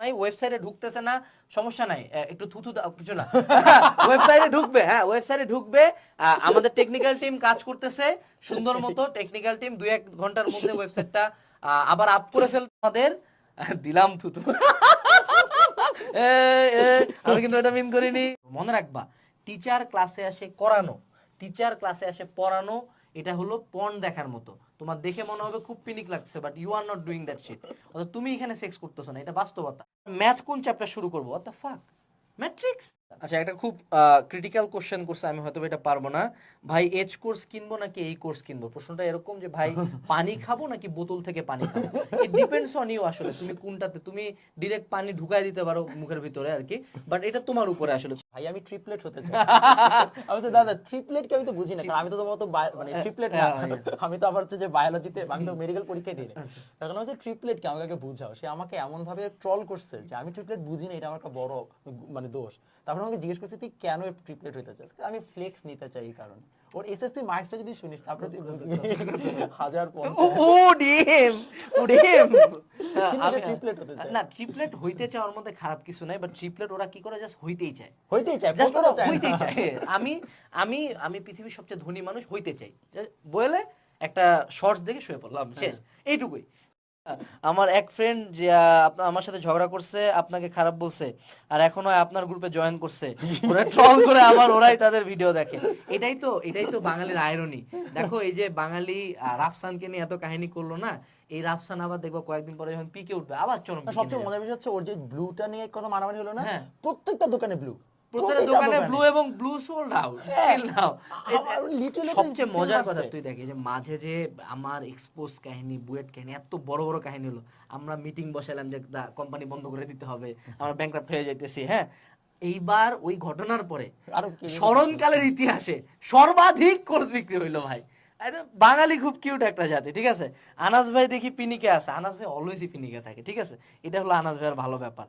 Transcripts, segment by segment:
নাই ওয়েবসাইটে ঢুকতেছে না, সমস্যা নাই একটু থুথু কিছু না। ওয়েবসাইটে ঢুকবে হ্যাঁ ওয়েবসাইটে ঢুকবে আমাদের টেকনিক্যাল টিম কাজ করতেছে, সুন্দর মতো টেকনিক্যাল টিম দুই এক ঘণ্টার মধ্যে ওয়েবসাইটটা আবার আপ করে ফেল আমাদের। দিলাম থুতু আমি কিন্তু এটা মিন করিনি। মনে রাখবা টিচার ক্লাসে আসে করানো টিচার ক্লাসে আসে পড়ানো এটা হলো পর্ন দেখার মতো। তোমার দেখে মনে হবে খুব পিনিক লাগছে but you are not doing that shit অর্থাৎ তুমি এখানে সেক্স করতেছো না এটা বাস্তবতা। ম্যাথ কোন চ্যাপ্টার শুরু করব? The fuck? ম্যাট্রিক্স আচ্ছা একটা খুব ক্রিটিক্যাল কোশ্চেন করছে আমি হয়তো এটা পারব না। ভাই এজ কোর্স কিনবো নাকি এই কোর্স কিনবো? প্রশ্নটা এরকম যে ভাই পানি খাব নাকি বোতল থেকে পানি খাব? ইট ডিপেন্ডস অন ইউ আসলে তুমি কোনটাতে তুমি ডিরেক্ট পানি ঢুকাই দিতে পারো মুখের ভিতরে আর কি বাট এটা তোমার উপরে আসলে। ভাই আমি ট্রিপলেট হতে চাই। আমি তো দাদা ট্রিপলেট কি আমি তো বুঝি না কারণ আমি তো তোমার bi- মানে ট্রিপলেট না। আমি তো আবার হচ্ছে যে বায়োলজিতে আমি তো মেডিকেল পরীক্ষায় দিই না তখন আমি ট্রিপলেট কি আমাকে বুঝাও। সে আমাকে এমন ভাবে ট্রল করছে যে আমি ট্রিপলেট বুঝি না এটা আমার একটা বড় মানে দোষ। তারপর আমাকে জিজ্ঞেস করছে তুই কেন ট্রিপলেট হতে চাস? আমি ফ্লেক্স নিতে চাই এই কারণে। ওর এসএসসি মার্কসটা যদি শুনিস তারপরে তুই হাজার পঞ্চাশ। ও ডিম ও ডিম কিন্তু সে triplet হতে চায়। না ট্রিপলেট হইতে চাওয়ার মধ্যে খারাপ কিছু নাই বাট ট্রিপলেট ওরা কি করে জাস্ট হইতেই চায়। হইতেই চাই জাস্ট ওরা চায় হইতেই চায়। আমি আমি আমি পৃথিবীর সবচেয়ে ধনী মানুষ হইতে চাই। বলে একটা শর্টস দেখে শুয়ে পড়লাম শেষ। এইটুকুই। আমার এক ফ্রেন্ড যে আমার সাথে ঝগড়া করছে আপনাকে খারাপ বলছে আর এখন হয় আপনার গ্রুপে জয়েন করছে। ওরা ট্রল করে আমার ওরাই তাদের ভিডিও দেখে। এটাই তো এটাই তো বাঙালির আয়রনি দেখো এই যে বাঙালি রাফসানকে নিয়ে এত কাহিনী করল না এই রাফসান আবার দেখব কয়েকদিন পরে যখন পিকে উঠবে আবার চরম সবচেয়ে মজার বিষয় হচ্ছে ওর যে ব্লুটা নিয়ে কোনো মারামারি হলো না হ্যাঁ। প্রত্যেকটা দোকানে ব্লু প্রত্যেকটা দোকানে ব্লু এবং blue sold out still now সবচেয়ে মজার কথা তুই দেখে যে মাঝে যে আমার এক্সপোজ কাহিনী বুয়েট কাহিনী এত বড় বড় কাহিনী হলো আমরা মিটিং বসালাম যে কোম্পানি বন্ধ করে দিতে হবে আমরা ব্যাংকরাপ্ট হয়ে যাইতেছি হ্যাঁ? এইবার ওই ঘটনার পরে স্মরণকালের ইতিহাসে সর্বাধিক কোর্স বিক্রি হইল ভাই। বাঙালি খুব কিউট একটা জাতি ঠিক আছে? আনাস ভাই দেখি পিনিকে আছে। আনাস ভাই অলওয়েজই পিনিকে থাকে ঠিক আছে? এটা হলো আনাস ভাইয়ের ভালো ব্যাপার।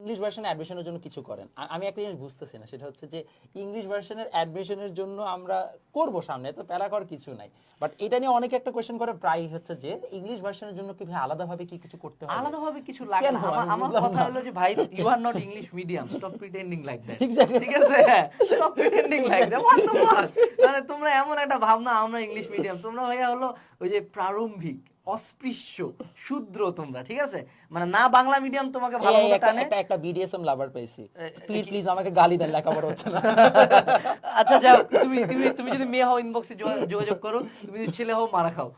ইংলিশ ভার্সনে অ্যাডমিশনের জন্য কিছু করেন। আমি একটা জিনিস বুঝতেছি না সেটা হচ্ছে যে ইংলিশ ভার্সনের অ্যাডমিশনের জন্য আমরা করব সামনে তো প্যারা করার কিছু নাই। বাট এটা নিয়ে অনেকে একটা কোয়েশ্চেন করে প্রায় হচ্ছে যে ইংলিশ ভার্সনের জন্য কি ভাই আলাদাভাবে কি কিছু করতে হবে? আলাদাভাবে কিছু লাগে না। আমার- কথা হলো যে ভাই you are not English medium stop pretending like that Exactly. ঠিক আছে? Stop pretending like that what the মানে তোমরা এমন একটা ভাবনা আমরা ইংলিশ মিডিয়াম তোমরা ভাইয়া হলো ওই যে প্রারম্ভিক। অস্পৃশ্য শূদ্র তোমরা ঠিক আছে? মানে না বাংলা মিডিয়াম তোমাকে ভালো মতো একটা- টানে। একটা- একটা বিডিএসএম লাভার পাইছি প্লিজ প্লিজ আমাকে গালি দেন লেখাপড়া হচ্ছে না। আচ্ছা যাও তুমি তুমি তুমি যদি মেয়ে হও ইনবক্সে যোগাযোগ করো। তুমি যদি ছেলে হও মারা খাও।